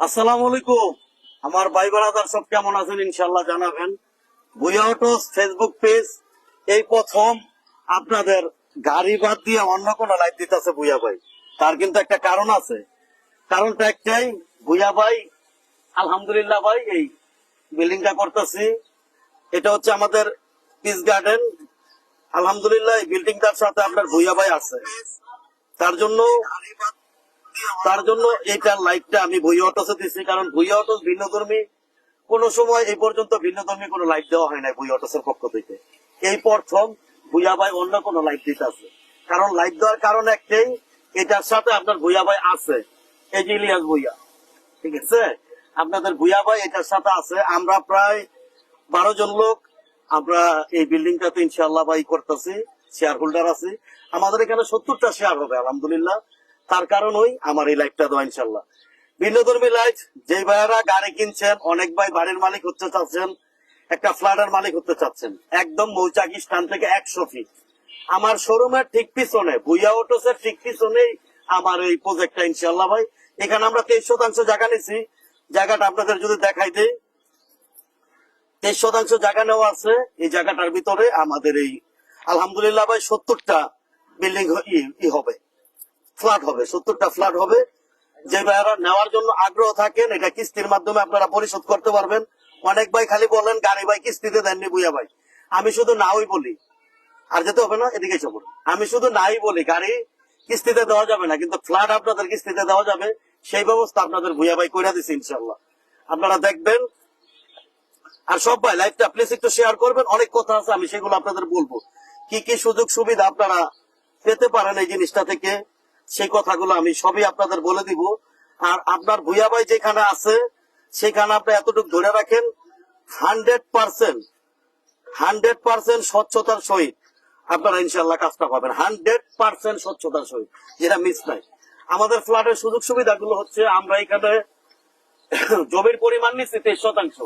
আসসালামু আলাইকুম। আমার ভাই বারাদার সব কেমন আছেন ইনশাল্লাহ জানাবেন। ভুইয়া অটোস ফেসবুক পেজ, এই প্রথম আপনাদের গাড়ি বাদ দিয়ে অন্য কোনো ভুইয়া ভাই। তার কিন্তু একটা কারণ আছে। কারণটা একটাই ভুইয়া ভাই, আলহামদুলিল্লাহ ভাই, এই বিল্ডিংটা করতেছি। এটা হচ্ছে আমাদের পিস গার্ডেন আলহামদুলিল্লাহ, এই বিল্ডিংটার সাথে আপনার ভুইয়া ভাই আছে। তার জন্য তার জন্য এইটার লাইটটা আমি ভুইয়া অটোসে দিচ্ছি, কারণ ভুইয়া অটোস ভিন্ন ধর্মী কোন সময় এই পর্যন্ত ভিন্ন ধর্মী কোনো লাইট দেওয়া হয় না ভুইয়া অটোসের পক্ষ থেকে। এই প্রথম ভুইয়া ভাই অন্য কোনো লাইট দিতে আছে। কারণ লাইট দেওয়ার কারণ একটাই, এটার সাথে আপনার ভুইয়া ভাই আছে, এই যে ইলিয়াস ভুইয়া। ঠিক আছে? আপনাদের ভুইয়া ভাই এটার সাথে আছে। আমরা প্রায় বারো জন লোক, আমরা এই বিল্ডিংটাতে ইনশাল্লাহ ভাই করতেছি শেয়ার হোল্ডার আছি। আমাদের এখানে সত্তরটা শেয়ার হবে, আলহামদুলিল্লাহ। তার কারণ ওই, আমার এই লাইফটা দেওয়া ইনশাল্লাহ ভিন্নধর্মী লাইট যে ভাইয়ারা গাড়ি কিনছেন, অনেক ভাই বাড়ির মালিক হতে চাচ্ছেন, একটা ফ্ল্যাটের মালিক হতে চাচ্ছেন, একদম মৌচাকি স্থান থেকে একশো ফিট আমার শোরুমের ঠিক পিছনে, ভুইয়া অটোসের ঠিক পিছনেই আমার এই প্রজেক্টটা ইনশাল্লাহ ভাই। এখানে আমরা তেইশ শতাংশ জায়গা নিছি। জায়গাটা আপনাদের যদি দেখাই দেই, তেইশ শতাংশ জায়গা নেওয়া আছে। এই জায়গাটার ভিতরে আমাদের এই, আলহামদুলিল্লাহ ভাই, সত্তরটা বিল্ডিং ই হবে। ফ্ল্যাট হবে, সত্তরটা ফ্ল্যাট হবে। যে ভাইয়ারা নেওয়ার জন্য আগ্রহ থাকেন, এটা কিস্তির মাধ্যমে আপনারা পরিশোধ করতে পারবেন। অনেক ভাই খালি বলেন, গাড়ি ভাই কিস্তিতে দেননি বুয়া ভাই। আমি শুধু নাওই বলি। আর যেতে হবে না, এদিকে চলো আমি শুধু নাই বলি, গাড়ি কিস্তিতে দেওয়া যাবে না, কিন্তু ফ্ল্যাট আপনাদের কিস্তিতে দেওয়া যাবে, সেই ব্যবস্থা আপনাদের ভুয়া ভাই করে দিচ্ছে ইনশাল্লাহ আপনারা দেখবেন, আর সব ভাই, লাইভটা প্লিজ একটু শেয়ার করবেন, অনেক কথা আছে, আমি সেগুলো আপনাদের বলব। কি কি সুযোগ সুবিধা আপনারা পেতে পারেন এই জিনিসটা থেকে? সেই কথাগুলো আমি সবই আপনাদের বলে দিব। আর আপনার ভুইয়া ভাই যেখানে আছে, সেখানে আপনি এতটুকু ধরে রাখেন, হান্ড্রেড পার্সেন্ট হান্ড্রেড পার্সেন্ট স্বচ্ছতার সহিত আপনারা ইনশাল্লাহ কাজটা পাবেন। হান্ড্রেড পার্সেন্ট স্বচ্ছতার সহিত, যেটা মিস নাই। আমাদের ফ্ল্যাটের সুযোগ সুবিধাগুলো হচ্ছে, আমরা এখানে জমির পরিমাণ নিচ্ছি তেইশ শতাংশ।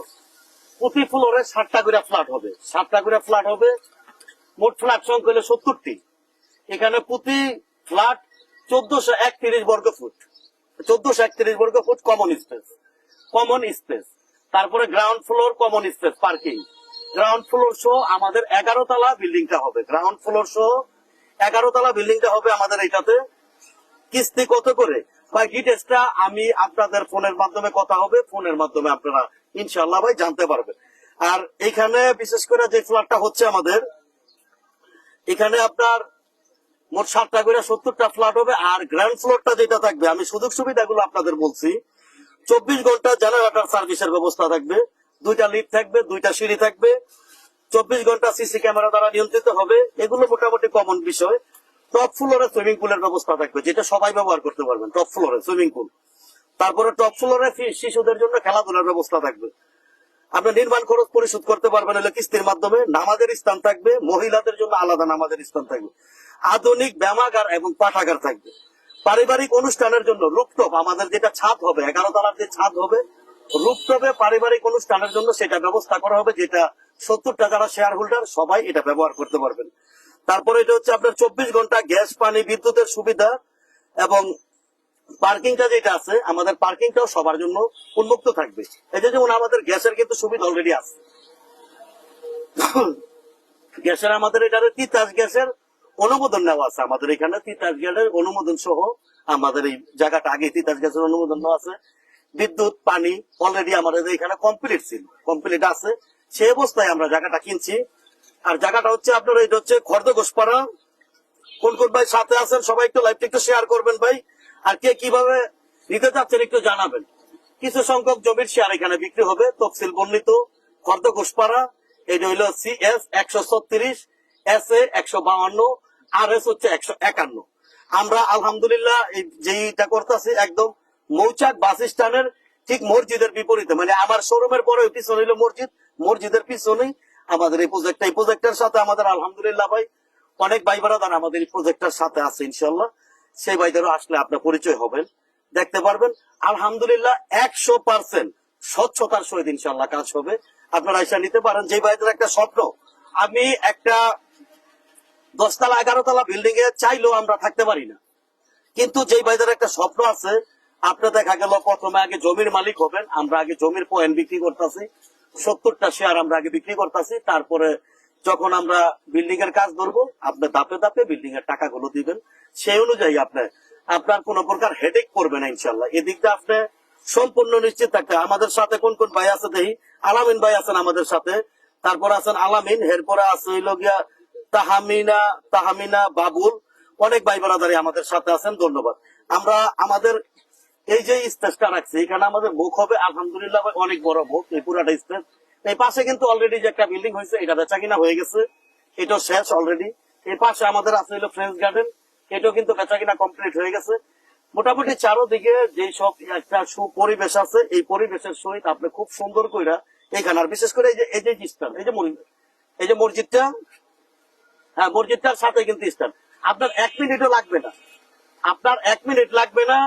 প্রতি ফ্লোরে ষাটটা করে ফ্ল্যাট হবে। ষাটটা করে ফ্ল্যাট হবে, মোট ফ্ল্যাট সংখ্যা হলো সত্তরটি। এখানে প্রতি ফ্ল্যাট চোদ্দশো একত্রিশ বর্গ ফুট। চোদ্দশো একত্রিশ বর্গ foot common space common space তারপরে ground floor common space parking ground floor সহ আমাদের এগারো তলা বিল্ডিংটা হবে। গ্রাউন্ড ফ্লোর সহ এগারো তলা বিল্ডিংটা হবে আমাদের এটাতে। কিস্তি কত করে? ভাই ডিটেলসটা আমি আপনাদের ফোনের মাধ্যমে কথা হবে। ফোনের মাধ্যমে আপনারা ইনশাল্লাহ ভাই জানতে পারবেন। আর এখানে বিশেষ করে যে ফ্ল্যাটটা হচ্ছে আমাদের, এখানে আপনার মোট ষাটটা করে সত্তরটা ফ্ল্যাট হবে আর গ্র্যান্ড ফ্লোরটা যেটা থাকবে, আমি সুযোগ সুবিধাগুলো আপনাদের বলছি, চব্বিশ ঘণ্টা জেনারেটর সার্ভিসের ব্যবস্থা থাকবে, দুইটা লিফট থাকবে, দুইটা সিঁড়ি থাকবে, চব্বিশ ঘণ্টা সিসি ক্যামেরা দ্বারা নিয়ন্ত্রিত হবে, এগুলো মোটামুটি কমন বিষয়। টপ ফ্লোরে সুইমিং পুলের ব্যবস্থা থাকবে, যেটা সবাই ব্যবহার করতে পারবেন টপ ফ্লোরে সুইমিং পুল তারপরে টপ ফ্লোরে শিশুদের জন্য খেলাধুলার ব্যবস্থা থাকবে। আপনি নির্মাণ খরচ পরিশোধ করতে পারবেন হলে কিস্তির মাধ্যমে। নামাজের স্থান থাকবে, মহিলাদের জন্য আলাদা নামাজের স্থান থাকবে। আধুনিক ব্যায়ামাগার এবং পাঠাগার থাকবে। পারিবারিক অনুষ্ঠানের জন্য রুপটপ, আমাদের যেটা ছাদ হবে, এগারো তলার যে ছাদ হবে, রুপটপে পারিবারিক অনুষ্ঠানের জন্য সেটা ব্যবস্থা করা হবে, যেটা সত্তরটা যারা শেয়ার হোল্ডার সবাই এটা ব্যবহার করতে পারবেন। তারপরে এটা হচ্ছে আপনার চব্বিশ ঘণ্টা গ্যাস, পানি, বিদ্যুতের সুবিধা এবং পার্কিংটা যেটা আছে, আমাদের পার্কিংটাও সবার জন্য উন্মুক্ত থাকবে। যে যেমন আমাদের গ্যাসের কিন্তু সুবিধা অলরেডি আছে। গ্যাসের আমাদের এটাতে তিতাস গ্যাসের অনুমোদন নেওয়া আছে আমাদের এখানে। তিতাস গ্যাসের অনুমোদন সহ আমাদের এই জায়গাটা আগে তিতাস গ্যাসের অনুমোদন নেওয়া আছে। বিদ্যুৎ, পানি অলরেডি আমাদের এখানে কমপ্লিট ছিল কমপ্লিট আছে। সেই অবস্থায় আমরা জায়গাটা কিনছি। আর জায়গাটা হচ্ছে আপনার এটা হচ্ছে খর্দঘোষপাড়া কোন কোন ভাই সাথে আছেন? সবাই একটু লাইভটা একটু শেয়ার করবেন ভাই। আর কে কীভাবে নিতে চাচ্ছেন একটু জানাবেন। কিছু সংখ্যক জমির শেয়ার এখানে বিক্রি হবে। তফসিল বর্ণিত, খর্দ ঘোষপাড়া এটা হইল সি এস একশো ছত্রিশ এস এ একশো বাউান্ন আর এস হচ্ছে একশো একান্ন। আমরা আলহামদুলিল্লাহ যেটা করতেছি একদম মৌচাক বাস স্ট্যান্ডের ঠিক মসজিদের বিপরীতে। মানে আমার শোরুমের পরে পিছনে হইল মসজিদ, মসজিদের পিছনেই আমাদের এই প্রজেক্টটা এই প্রজেক্টের সাথে আমাদের আলহামদুলিল্লাহ ভাই অনেক ভাই বারাদার আমাদের এই প্রজেক্টের সাথে আছে ইনশাল্লাহ সেই ভাইদেরও আসলে আপনার পরিচয় হবেন দেখতে পারবেন, আলহামদুলিল্লাহ একশো পার্সেন্ট স্বচ্ছতার সহিত ইনশাল্লাহ কাজ হবে। আপনারা এসে নিতে পারেন যে ভাইদের একটা স্বপ্ন, আমি একটা দশতলা এগারো তলা বিল্ডিং এ চাইলেও আমরা থাকতে পারি না। কিন্তু যেই ভাইদের একটা স্বপ্ন আছে আপনি দেখা গেল, প্রথমে আগে জমির মালিক হবেন, আমরা আগে জমির পয়েন্ট বিক্রি করতেছি। সত্তরটা শেয়ার আমরা আগে বিক্রি করতেছি, তারপরে যখন আমরা বিল্ডিং এর কাজ ধরবো, আপনি ধাপে ধাপে বিল্ডিং এর টাকাগুলো দিবেন। সেই অনুযায়ী আপনি, আপনার কোন প্রকার হেডেক করবে না ইনশাল্লাহ এদিক দিয়ে আপনি সম্পূর্ণ নিশ্চিত থাকতে আমাদের সাথে কোন কোন ভাই আছে দেখি? আলামিন ভাই আছেন আমাদের সাথে। তারপর আছেন আলামিন, এরপরে আছে হইল গিয়া তাহামিনা তাহামিনা বাবুল। অনেক ভাই বারাদারি আমাদের সাথে আছেন, ধন্যবাদ। আমরা আমাদের এই যে স্টেজটা রাখছি, এখানে আমাদের মুখ হবে, আলহামদুলিল্লাহ অনেক বড় মুখ, এই পুরাটা স্টেজ এই পাশে কিন্তু অলরেডি যে একটা বিল্ডিং হয়েছে, এটা বেচা কিনা হয়ে গেছে। এটাও শেষ অলরেডি এই পাশে আমাদের আছে হলো ফ্রেন্ডস গার্ডেন এটাও কিন্তু বেচা কিনা কমপ্লিট হয়ে গেছে। মোটামুটি চারোদিকে যে সব একটা সুপরিবেশ আছে, এই পরিবেশের সহিত আপনি খুব সুন্দর কইরা এখানে, আর বিশেষ করে এই যে এই যে স্থান এই যে এই যে মসজিদটা হ্যাঁ মসজিদটার সাথে কিন্তু স্থান। আপনার এক মিনিটও লাগবে না। আপনার এক মিনিট লাগবে না,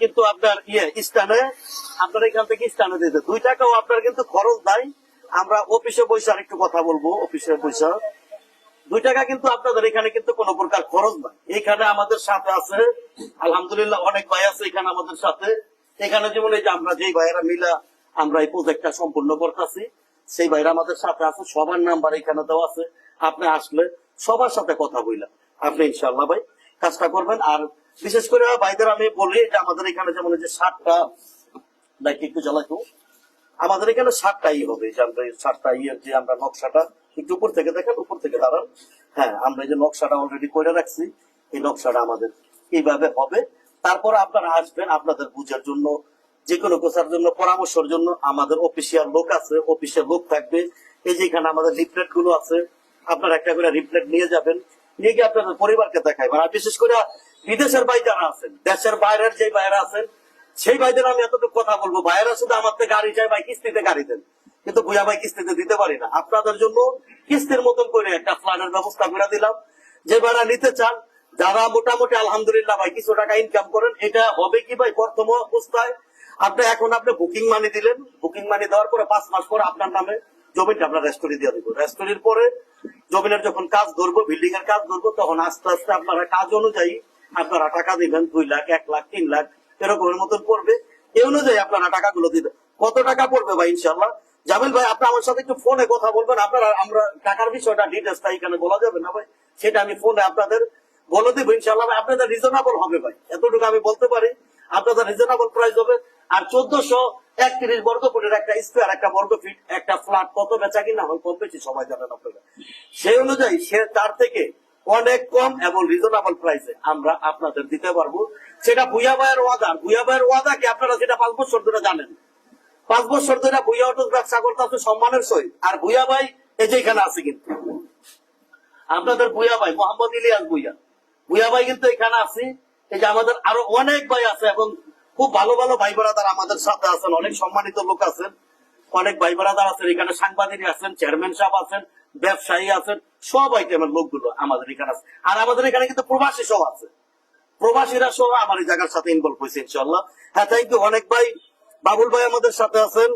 কিন্তু আপনার ইয়ে স্থানে, আপনার এখান থেকে স্থানে দিতে। দুই টাকাও আপনার কিন্তু খরচ নাই। আমরা অফিসে বসে আর একটু কথা বলব, অফিসে বসে। দুই টাকা কিন্তু আপনাদের, এখানে কিন্তু কোনো প্রকার খরচ নাই। এখানে আমাদের সাথে আছে, আলহামদুলিল্লাহ অনেক ভাই আছে এখানে আমাদের সাথে। এখানে যেমন এই যে আমরা যেই ভাইয়েরা মিলা আমরা এই প্রজেক্টটা সম্পূর্ণ করতেছি, সেই ভাইরা আমাদের সাথে আছে, সবার নাম্বার এখানে দেওয়া আছে। আপনি আসলে সবার সাথে কথা বললাম আপনি ইনশাল্লাহ ভাই, কাজটা করবেন। আর বিশেষ করে ভাইদের আমি বলি যে আমাদের এখানে যেমন যে সাতটা লাইট একটু জ্বালাতো? আমাদের এখানে সাতটা ই হবে সাতটা ইয়ের যে আমরা নকশাটা একটু উপর থেকে দেখেন, উপর থেকে দাঁড়ান। হ্যাঁ আমরা যে নকশাটা অলরেডি করে রাখছি, এই নকশাটা আমাদের এইভাবে হবে। তারপর আপনারা আসবেন আপনাদের বুঝার জন্য যে কোনো কোচার জন্য, পরামর্শের জন্য। আমাদের অফিসিয়াল লোক আছে অফিসের লোক থাকবে। এই যে এখানে আমাদের লিফলেটগুলো আছে, আপনারা একটা করে রিপ্লেট নিয়ে যাবেন। নিয়ে গিয়ে আপনাদের পরিবারকে দেখাইবেন। আর বিশেষ করে বিদেশের ভাই যারা আছেন, দেশের বাইরের যে বাইরে আছেন সেই ভাইদের আমি এতটুকু কথা বলব। ভাইয়েরা শুধু আমার থেকে গাড়ি চাই ভাই, কিস্তিতে গাড়ি দেন। কিন্তু ভুয়া ভাই কিস্তিতে দিতে পারি না। আপনাদের জন্য কিস্তির মতন করে একটা ফ্লাডের ব্যবস্থা করে দিলাম। যে ভাড়া নিতে চান, যারা মোটামুটি আলহামদুলিল্লাহ ভাই কিছু টাকা ইনকাম করেন, এটা হবে কি ভাই? প্রথম অবস্থায় আপনি এখন আপনি বুকিং মানি দিলেন। বুকিং মানি দেওয়ার পরে পাঁচ মাস পরে আপনার নামে জমিটা আপনার রেস্টোরি দিয়ে দেবো। রেস্টোরির পরে জমিনের যখন কাজ ধরবো বিল্ডিং এর কাজ ধরবো, তখন আস্তে আস্তে আপনারা কাজ অনুযায়ী আপনারা টাকা দিবেন দুই লাখ, এক লাখ, তিন লাখ। এরকমের মতন পড়বে। এই অনুযায়ী আপনারা টাকাগুলো দিবেন। কত টাকা পড়বে ভাই ইনশাল্লাহ জামিল ভাই, আপনি আমার সাথে একটু ফোনে কথা বলবেন। আপনারা, আমরা টাকার বিষয়টা ডিটেলসটা এখানে বলা যাবে না ভাই। সেটা আমি ফোনে আপনাদের বলে দেবো ইনশাল্লাহ ভাই, আপনাদের রিজনেবল হবে ভাই। এতটুকু আমি বলতে পারি। আপনাদের রিজনেবল প্রাইস হবে। আর চোদ্দশো একত্রিশ বর্গ ফুটের একটা স্কোয়ার একটা বর্গ ফিট একটা ফ্ল্যাট কত বেচা কিনা হয় কম বেশি সবাই জানেন আপনারা সেই অনুযায়ী সে তার থেকে অনেক কম এবং রিজনেবল প্রাইসে আমরা আপনাদের দিতে পারব। সেটা ভুয়া ভাইয়ের ওয়াদা। ভুয়া ভাইয়ের ওয়াদা কি আপনারা সেটা পাঁচ বছর ধরে জানেন? পাঁচ বছর ধরে ভুয়া অটো ব্যবসা করতে আছে সম্মানের সহিত। আর ভুয়া ভাই এই যে এখানে আছে কিন্তু। আপনাদের ভুয়া ভাই, মোহাম্মদ ইলিয়াস ভুইয়া। ভুয়া ভাই কিন্তু এখানে আছে। এই যে আমাদের আরও অনেক ভাই আছে এবং খুব ভালো ভালো ভাই বোনাদার আমাদের সাথে আছেন। অনেক সম্মানিত লোক আছেন। অনেক ভাই বোনাদার আছেন। এখানে সাংবাদিক আছেন, চেয়ারম্যান সাহেব আছেন, ব্যবসায়ী আছেন। সব আইটেমের লোকগুলো আমাদের এখানে আছে। আর আমাদের এখানে কিন্তু প্রবাসী সব আছে। প্রবাসীরা সহ আমার এই জায়গার সাথে ইনভলভ হয়েছে ইনশাল্লাহ হ্যাঁ থ্যাংক ইউ অনেক ভাই। বাবুল ভাই আমাদের সাথে আছেন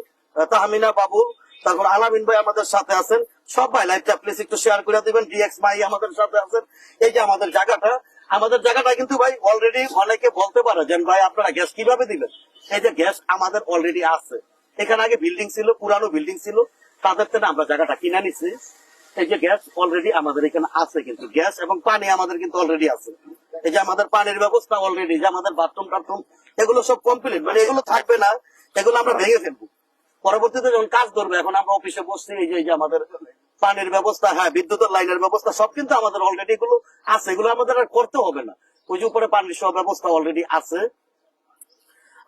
তাহমিনা বাবুল, তারপর আলামিন ভাই আমাদের সাথে আছেন। সব ভাই লাইভটা প্লিজ একটু শেয়ার করে দিবেন ডিএক্স ভাই আমাদের সাথে আছেন। এই যে আমাদের জায়গাটা আমাদের জায়গাটা কিন্তু ভাই অলরেডি অনেকে বলতে পারে যে, ভাই, আপনারা গ্যাস কীভাবে দিবেন? এই যে গ্যাস আমাদের অলরেডি আছে। এখানে আগে বিল্ডিং ছিল, পুরানো বিল্ডিং ছিল। তাদের থেকে আমরা জায়গাটা কিনে নিছি। এই যে গ্যাস অলরেডি আমাদের এখানে আছে কিন্তু, গ্যাস এবং পানি আমাদের কিন্তু অলরেডি আছে। এই যে আমাদের পানির ব্যবস্থা অলরেডি যে আমাদের বাথরুম টাথরুম এগুলো সব কমপ্লিট মানে এগুলো থাকবে না, এগুলো আমরা ভেঙে ফেলব। পরবর্তীতে যখন কাজ ধরবে, এখন আমরা অফিসে বসছি, এই যে আমাদের পানির ব্যবস্থা হ্যাঁ বিদ্যুতের লাইনের ব্যবস্থা, সব কিন্তু আমাদের অলরেডি এগুলো আছে, এগুলো আমাদের আর করতে হবে না। ওই যে উপরে পানির সব ব্যবস্থা অলরেডি আছে।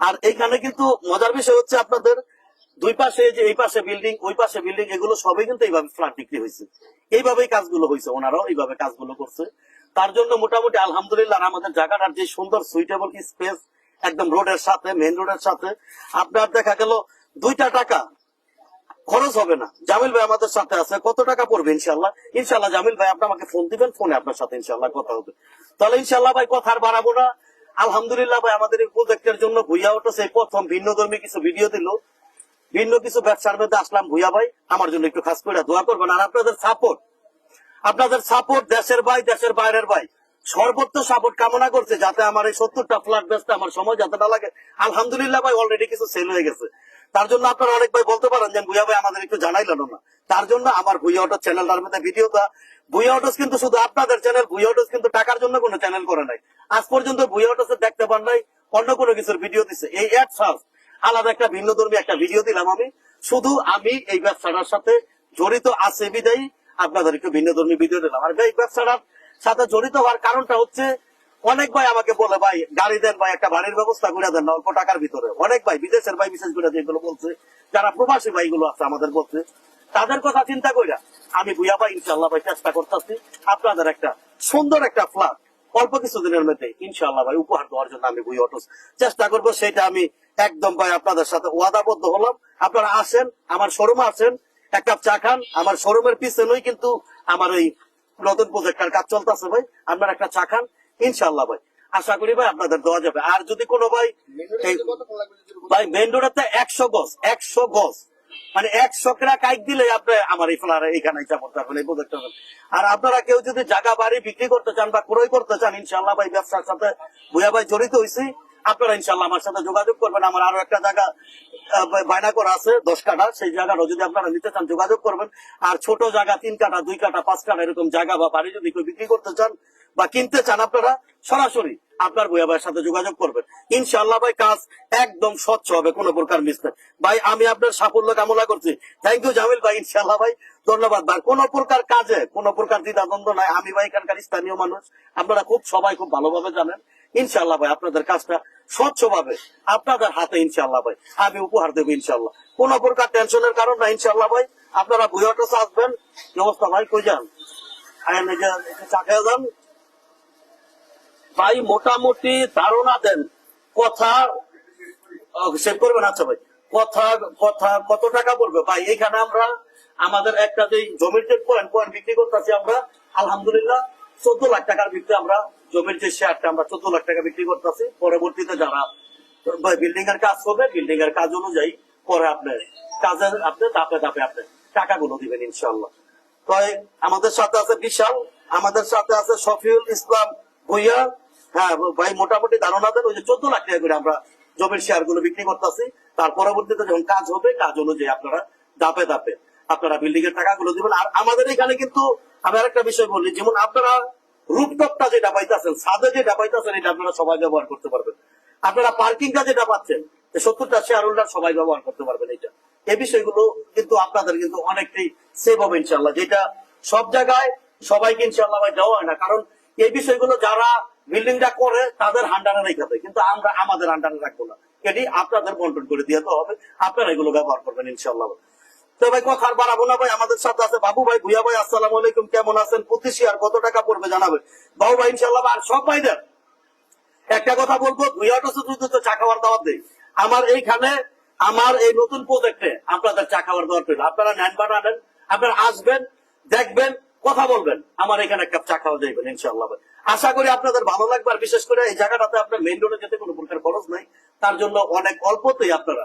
আর এইখানে কিন্তু মজার বিষয় হচ্ছে আপনাদের দুই পাশে যে এই পাশে বিল্ডিং ওই পাশে বিল্ডিং এগুলো সবই কিন্তু এইভাবে ফ্ল্যাট বিক্রি হয়েছে। এইভাবেই কাজগুলো হয়েছে, ওনারাও এইভাবে কাজগুলো করছে। তার জন্য মোটামুটি আলহামদুলিল্লাহ আমাদের জায়গাটার যে সুন্দর সুইটেবল স্পেস একদম রোডের সাথে মেন রোডের সাথে, আপনার দেখা গেল দুইটা টাকা খরচ হবে না। জামিল ভাই আমাদের সাথে আছে, কত টাকা পড়বে ইনশাল্লাহ ইনশাল্লাহ জামিল ভাই, আপনি আমাকে ফোন দিবেন ফোনে আপনার সাথে ইনশাল্লাহ কথা হবে। তাহলে ইনশাল্লাহ ভাই, কথা আর বাড়াবো না। আলহামদুলিল্লাহ ভাই, আমাদের এই প্রজেক্টের জন্য ভুইয়া সেই প্রথম ভিন্ন ধর্মী কিছু ভিডিও দিল। ভিন্ন কিছু ব্যবসার মধ্যে আসলাম ভুইয়া ভাই, আমার জন্য একটু খাস করে দোয়া করবেন। আর আপনাদের সাপোর্ট আপনাদের সাপোর্ট দেশের ভাই, দেশের বাইরের ভাই, সর্বোচ্চ সাপোর্ট কামনা করছে যাতে আমার এই সত্তরটা ফ্ল্যাট বেচতে আমার সময় যাতে না লাগে। আলহামদুলিল্লাহ ভাই অলরেডি কিছু সেল হয়ে গেছে। তার জন্য আপনারা অনেক ভাই বলতে পারেন যে, ভুইয়া ভাই, আমাদের একটু জানাইলেন না। তার জন্য আমার ভুইয়া অটো চ্যানেলটার মধ্যে ভিডিওটা ভুইয়া অটোস কিন্তু শুধু আপনাদের চ্যানেল ভুইয়া অটোস কিন্তু টাকার জন্য কোনো চ্যানেল করে নাই। আজ পর্যন্ত ভুইয়া অটোস দেখতে পান নাই, অন্য কোনো কিছুর ভিডিও দিছে। এই অ্যাড সার্চ আলাদা একটা ভিন্ন ধর্মী একটা ভিডিও দিলাম আমি। শুধু আমি এই ব্যবসাটার সাথে জড়িত আছে, বিদায়ী। আপনাদের একটু ভিন্ন ধর্মী ভিডিও দিলাম। আর এই ব্যবসাটার সাথে জড়িত হওয়ার কারণটা হচ্ছে, অনেক ভাই আমাকে বলে, ভাই, গাড়ি দেন, ভাই, একটা বাড়ির ব্যবস্থা করে দেন অল্প টাকার ভিতরে। অনেক ভাই, বিদেশের ভাই বিশেষ করে যেগুলো বলছে। যারা প্রবাসী ভাইগুলো আছে, আমাদের বলছে। তাদের কথা চিন্তা কইরা আমি বুয়া ভাই ইনশাল্লাহ ভাই, চেষ্টা করতেছি আপনাদের একটা সুন্দর একটা ফ্ল্যাট অল্প কিছু দিনের মধ্যে ইনশাল্লাহ ভাই উপহার দেওয়ার জন্য আমি বুই অটোস। চেষ্টা করব সেটা আমি একদম ভাই আপনাদের সাথে ওয়াদাবদ্ধ হলাম। আপনারা আসেন আমার শোরুমে আসেন এক কাপ চা খান। আমার শোরুমের পিছনেই কিন্তু আমার ওই নতুন প্রজেক্টের কাজ চলতেছে ভাই। আপনারা একটা চা খান ইনশাল্লাহ ভাই। আশা করি ভাই আপনাদের দেওয়া যাবে। আর যদি কোনো ভাই ভাই মেন রোডেতে একশো গজ একশো গজ। মানে এক কেরা কাইক দিলে আপনি আমার এই ফ্লার প্রজেক্ট আর আপনারা কেউ যদি জায়গা বাড়ি বিক্রি করতে চান বা ক্রয় করতে চান ইনশাল্লাহ ভাই, ব্যবসার সাথে ভুয়া ভাই জড়িত হয়েছি আপনারা ইনশাল্লাহ আমার সাথে যোগাযোগ করবেন। আমার আরও একটা জায়গা বায়না করা আছে, দশ কাঠা, সেই জায়গাটা যদি আপনারা নিতে চান, যোগাযোগ করবেন। আর ছোট জায়গা, তিন কাঠা, দুই কাঠা, পাঁচ কাঠা, এরকম জায়গা বা বাড়ি যদি কেউ বিক্রি করতে চান বা কিনতে চান আপনারা, সরাসরি আপনার বইয়া ভাইয়ের সাথে যোগাযোগ করবেন। ইনশাল্লাহ ভাই, কাজ একদম স্বচ্ছ হবে, কোনো প্রকার মিস্টেক ভাই, আমি আপনার সাফল্য কামনা করছি। থ্যাংক ইউ জামিল ভাই ইনশাল্লাহ ভাই, ধন্যবাদ। ভাই, কোন প্রকার কাজে, কোন প্রকার দ্বিধাদ্বন্দ্ব নাই। আমি ভাই, এখানকার স্থানীয় মানুষ, আপনারা খুব, সবাই খুব ভালোভাবে জানেন। ইনশাল্লাহ ভাই, আপনাদের কাজটা স্বচ্ছভাবে আপনাদের হাতে ইনশাল্লাহ ভাই, আমি উপহার দেবো ইনশাল্লাহ কোন প্রকার টেনশনের কারণ না ইনশাল্লাহ ভাই। আপনারা বুয়াটোস আসবেন। কি অবস্থা ভাই, কই যান? আয়েন এই যে একটু চা খেয়ে যান। ভাই, মোটামুটি ধারণা দেন। কথা সেভ করবেন? আচ্ছা ভাই, কথা কথা, কত টাকা পড়বে ভাই, এখানে আমরা আমাদের একটা যে জমির যে পয়েন্ট পয়েন্ট বিক্রি করতেছি আমরা, আলহামদুলিল্লাহ, চোদ্দ লাখ টাকার বিক্রি আমরা জমির যে শেয়ারটা আমরা চোদ্দ লাখ টাকা বিক্রি করতেছি। পরবর্তীতে যারা বিল্ডিং এর কাজ করবে বিল্ডিং এর কাজ অনুযায়ী পরে আপনার কাজের আপনি দাপে দাপে আপনি টাকাগুলো দিবেন ইনশাল্লাহ তো আমাদের সাথে আছে বিশাল, আমাদের সাথে আছে শফিউল ইসলাম ভুইয়া হ্যাঁ ভাই, মোটামুটি ধারণা দেন, ওই যে চোদ্দ লাখ টাকা করে আমরা জমির শেয়ারগুলো বিক্রি করতেছি। তার পরবর্তীতে যখন কাজ হবে, কাজ অনুযায়ী আপনারা দাপে দাপে আপনারা বিল্ডিং এর টাকাগুলো দিবেন। আর আমাদের এখানে কিন্তু আমি আরেকটা বিষয় বলি, যেমন আপনারা রুপটপটা যেটা পাইতেছেন, ছাদে যেটা পাইতেছেন, এটা আপনারা সবাই ব্যবহার করতে পারবেন। আপনারা পার্কিংটা যেটা পাচ্ছেন সত্তরটা শেয়ার হোল্ডার সবাই ব্যবহার করতে পারবেন এটা এই বিষয়গুলো কিন্তু আপনাদের কিন্তু অনেকটাই সেভ হবে ইনশাল্লাহ যেটা সব জায়গায় সবাইকে ইনশাল্লাহ দেওয়া হয় না। কারণ এই বিষয়গুলো যারা বিল্ডিংটা করে তাদের হান্ডারে রেখে দেয়, কিন্তু আমরা আমাদের হান্ডারে রাখব না। এটি আপনাদের কন্ট্রোল করে দিয়ে হবে। আপনারা এগুলো ব্যবহার করবেন ইনশাল্লাহ তো ভাই, কথা আর বাড়াবো না ভাই, আমাদের সাথে আছে বাবু ভাই, ভুইয়া ভাই, আসসালামু আলাইকুম, কেমন আছেন? প্রতি শেয়ার কত টাকা পড়বে জানাবেন? বাবু ভাই ইনশাল্লাহ আর সব ভাইদের একটা কথা বলব অটো শুধু তো চা খাওয়ার দাওয়াত দেয় আমার এইখানে, আমার এই নতুন প্রজেক্টে আপনাদের চা খাওয়ার দাওয়াত পেল আপনারা নেন বা আপনারা আসবেন, দেখবেন, কথা বলবেন। আমার এখানে এক কাপ চা খাওয়া যাইবেন ইনশাল্লাহ ভাই। আশা করি আপনাদের ভালো লাগবে, আর বিশেষ করে এই জায়গাটাতে আপনার মেইন রোডে যেতে কোনো প্রকার খরচ নাই। তার জন্য অনেক অল্পতেই আপনারা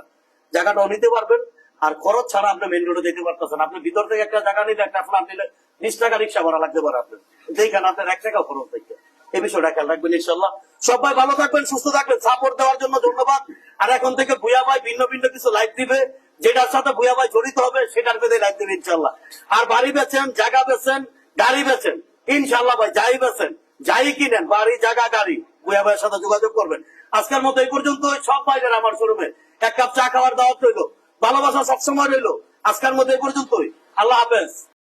জায়গাটাও নিতে পারবেন, আর খরচ ছাড়া আপনি মেইন রোডে যেতে পারতেছেন আপনি ভিতর থেকে একটা জায়গা নিলে, একটা ফ্ল্যাট নিলে, বিশ টাকা রিক্সা ভাড়া লাগতে পারে আপনার। যেখানে আপনার এক টাকা খরচ থাকবে এই বিষয়টা খেয়াল রাখবেন ইনশাল্লাহ সবাই ভালো থাকবেন, সুস্থ থাকবেন সাপোর্ট দেওয়ার জন্য ধন্যবাদ। আর এখন থেকে ভুয়া ভাই ভিন্ন ভিন্ন কিছু লাইভ দিবে, যেটার সাথে ভুয়া ভাই জড়িত হবে, সেটার পেতে লাইভ দিবে ইনশাল্লাহ আর বাড়ি বেছেন জায়গা বেছেন গাড়ি বেছেন ইনশাল্লাহ ভাই, যাই বেছেন যাই কিনেন, বাড়ি, জায়গা, গাড়ি। বুয়া ভাইয়ের সাথে যোগাযোগ করবেন। আজকের মতো এই পর্যন্ত সব বাইরের আমার শোরুমে। এক কাপ চা খাওয়ার দাওয়াত রইল। ভালোবাসা সবসময় রইল। আজকের মতো এই পর্যন্তই। আল্লাহ হাফেজ।